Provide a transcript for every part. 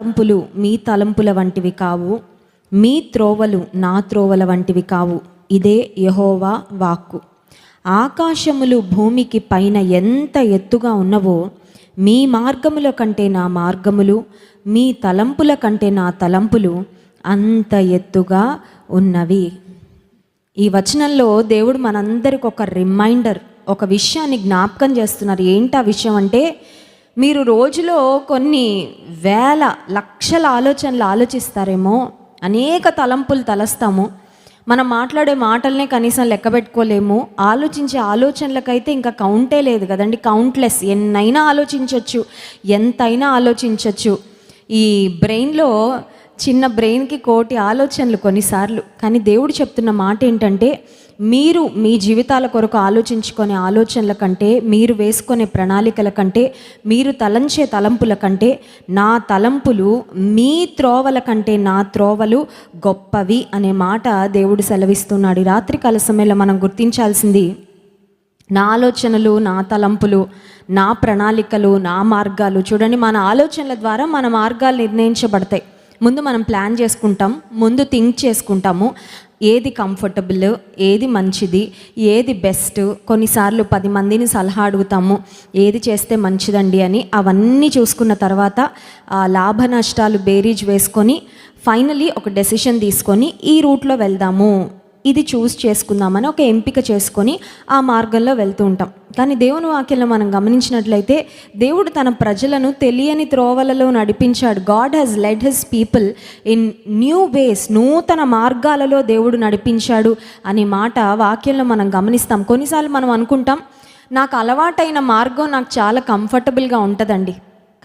తలంపులు మీ తలంపుల వంటివి కావు. మీ త్రోవలు నా త్రోవల వంటివి కావు. ఇదే యహోవా వాక్కు. ఆకాశములు భూమికి పైన ఎంత ఎత్తుగా ఉన్నవో మీ మార్గముల కంటే నా మార్గములు మీ తలంపుల కంటే నా తలంపులు అంత ఎత్తుగా ఉన్నవి. ఈ వచనంలో దేవుడు మనందరికి ఒక రిమైండర్ ఒక విషయాన్ని జ్ఞాపకం చేస్తున్నారు. ఏంటి ఆ విషయం అంటే మీరు రోజులో కొన్ని వేల లక్షల ఆలోచనలు ఆలోచిస్తారేమో అనేక తలంపులు తలస్తాము. మనం మాట్లాడే మాటలనే కనీసం లెక్క పెట్టుకోలేము. ఆలోచించే ఆలోచనలకైతే ఇంకా కౌంటే లేదు కదండి కౌంట్లెస్. ఎన్నైనా ఆలోచించవచ్చు ఎంతైనా ఆలోచించవచ్చు ఈ బ్రెయిన్లో చిన్న బ్రెయిన్కి కోటి ఆలోచనలు కొన్నిసార్లు. కానీ దేవుడు చెప్తున్న మాట ఏంటంటే మీరు మీ జీవితాల కొరకు ఆలోచించుకునే ఆలోచనల కంటే మీరు వేసుకునే ప్రణాళికల కంటే మీరు తలంచే తలంపుల కంటే నా తలంపులు మీ త్రోవల కంటే నా త్రోవలు గొప్పవి అనే మాట దేవుడు సెలవిస్తున్నాడు. రాత్రికాల సమయంలో మనం గుర్తించాల్సింది నా ఆలోచనలు నా తలంపులు నా ప్రణాళికలు నా మార్గాలు. చూడండి మన ఆలోచనల ద్వారా మన మార్గాలు నిర్ణయించబడతాయి. ముందు మనం ప్లాన్ చేసుకుంటాం ముందు థింక్ చేసుకుంటాము. ఏది కంఫర్టబుల్ ఏది మంచిది ఏది బెస్ట్ కొన్నిసార్లు పది మందిని సలహా అడుగుతాము ఏది చేస్తే మంచిదండి అని అవన్నీ చూసుకున్న తర్వాత ఆ లాభ నష్టాలు బేరీజ్ వేసుకొని ఫైనలీ ఒక డెసిషన్ తీసుకొని ఈ రూట్లో వెళ్దాము. ఇది చూస్ చేసుకుందామని ఒక ఎంపిక చేసుకొని ఆ మార్గంలో వెళ్తూ ఉంటాం. కానీ దేవుని వాక్యంలో మనం గమనించినట్లయితే దేవుడు తన ప్రజలను తెలియని త్రోవలలో నడిపించాడు. God has led his people in new ways నూతన మార్గాలలో దేవుడు నడిపించాడు అనే మాట వాక్యంలో మనం గమనిస్తాం. కొన్నిసార్లు మనం అనుకుంటాం నాకు అలవాటైన మార్గం నాకు చాలా కంఫర్టబుల్గా ఉంటుందండి.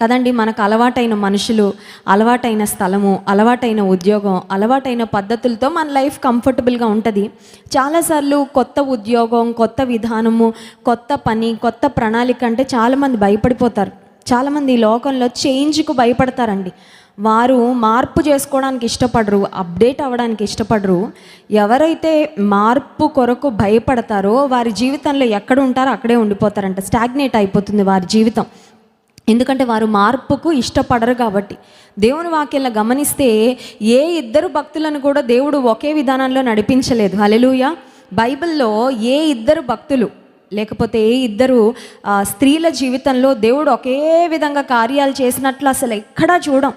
కదండి మనకు అలవాటైన మనుషులు అలవాటైన స్థలము అలవాటైన ఉద్యోగం అలవాటైన పద్ధతులతో మన లైఫ్ కంఫర్టబుల్గా ఉంటుంది. చాలాసార్లు కొత్త ఉద్యోగం కొత్త విధానము కొత్త పని కొత్త ప్రణాళిక అంటే చాలామంది భయపడిపోతారు. చాలామంది ఈ లోకంలో చేంజ్కు భయపడతారండి. వారు మార్పు చేసుకోవడానికి ఇష్టపడరు అప్డేట్ అవ్వడానికి ఇష్టపడరు. ఎవరైతే మార్పు కొరకు భయపడతారో వారి జీవితంలో ఎక్కడ ఉంటారో అక్కడే ఉండిపోతారంట స్టాగ్నేట్ అయిపోతుంది వారి జీవితం. ఎందుకంటే వారు మార్పుకు ఇష్టపడరు కాబట్టి. దేవుని వాక్యంలో గమనిస్తే ఏ ఇద్దరు భక్తులను కూడా దేవుడు ఒకే విధానంలో నడిపించలేదు. హలెలుయ బైబిల్లో ఏ ఇద్దరు భక్తులు లేకపోతే ఏ ఇద్దరు స్త్రీల జీవితంలో దేవుడు ఒకే విధంగా కార్యాలు చేసినట్లు అసలు ఎక్కడా చూడం.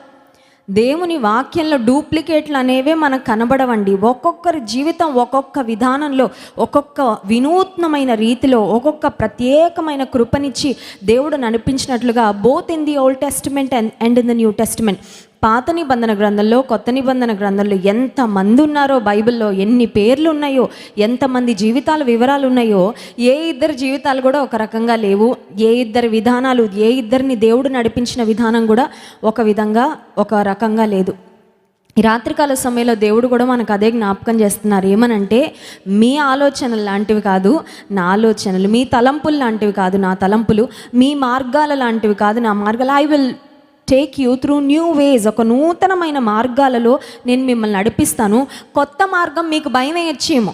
దేవుని వాక్యంలో డూప్లికేట్లు అనేవే మనకు కనబడవండి. ఒక్కొక్కరి జీవితం ఒక్కొక్క విధానంలో ఒక్కొక్క వినూత్నమైన రీతిలో ఒక్కొక్క ప్రత్యేకమైన కృపనిచ్చి దేవుడు నడిపించినట్లుగా both in the old testament and and in the new testament పాత నిబంధన గ్రంథంలో కొత్త నిబంధన గ్రంథంలో ఎంత మంది ఉన్నారో బైబిల్లో ఎన్ని పేర్లు ఉన్నాయో ఎంతమంది జీవితాల వివరాలు ఉన్నాయో ఏ ఇద్దరు జీవితాలు కూడా ఒక రకంగా లేవు. ఏ ఇద్దరి విధానాలు ఏ ఇద్దరిని దేవుడు నడిపించిన విధానం కూడా ఒక విధంగా ఒక రకంగా లేదు. రాత్రికాల సమయంలో దేవుడు కూడా మనకు అదే జ్ఞాపకం చేస్తున్నారు. ఏమనంటే మీ ఆలోచనలు లాంటివి కాదు నా ఆలోచనలు మీ తలంపులు లాంటివి కాదు నా తలంపులు మీ మార్గాల లాంటివి కాదు నా మార్గాలు. I will take you through new ways ఒక నూతనమైన మార్గాలలో నేను మిమ్మల్ని నడిపిస్తాను. కొత్త మార్గం మీకు భయం వేయచ్చేమో.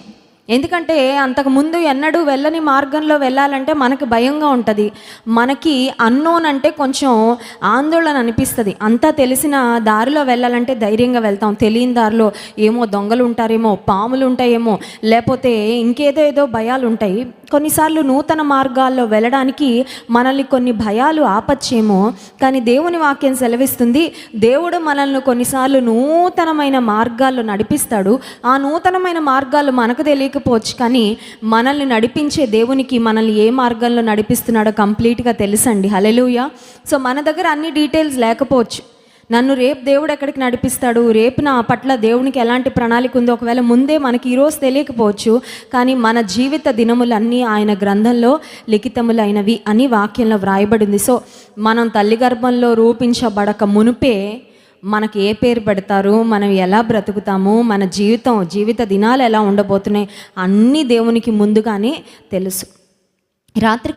ఎందుకంటే అంతకుముందు ఎన్నడూ వెళ్ళని మార్గంలో వెళ్ళాలంటే మనకి భయంగా ఉంటుంది. మనకి అన్నోన్ అంటే కొంచెం ఆందోళన అనిపిస్తుంది. అంతా తెలిసిన దారిలో వెళ్ళాలంటే ధైర్యంగా వెళ్తాం. తెలియని దారిలో ఏమో దొంగలు ఉంటారేమో పాములు ఉంటాయేమో లేకపోతే ఇంకేదో ఏదో భయాలు ఉంటాయి కొన్నిసార్లు నూతన మార్గాల్లో వెళ్ళడానికి మనల్ని కొన్ని భయాలు ఆపచ్చేమో కానీ దేవుని వాక్యం సెలవిస్తుంది దేవుడు మనల్ని కొన్నిసార్లు నూతనమైన మార్గాల్లో నడిపిస్తాడు. ఆ నూతనమైన మార్గాలు మనకు తెలియకపోవచ్చు కానీ మనల్ని నడిపించే దేవునికి మనల్ని ఏ మార్గంలో నడిపిస్తున్నాడో కంప్లీట్గా తెలుసండి. హలెలుయ సో మన దగ్గర అన్ని డీటెయిల్స్ లేకపోవచ్చు. నన్ను రేపు దేవుడు ఎక్కడికి నడిపిస్తాడు? రేపు నా పట్ల దేవునికి ఎలాంటి ప్రణాళిక ఉందో? ఒకవేళ ముందే మనకి ఈరోజు తెలియకపోవచ్చు కానీ మన జీవిత దినములన్నీ ఆయన గ్రంథంలో లిఖితములైనవి అని వాక్యంలో వ్రాయబడింది. సో మనం తల్లి గర్భంలో రూపించబడక మునుపే మనకి ఏ పేరు పెడతారు? మనం ఎలా బ్రతుకుతాము? మన జీవితం జీవిత దినాలు ఎలా ఉండబోతున్నాయి? అన్నీ దేవునికి ముందుగానే తెలుసు. రాత్రి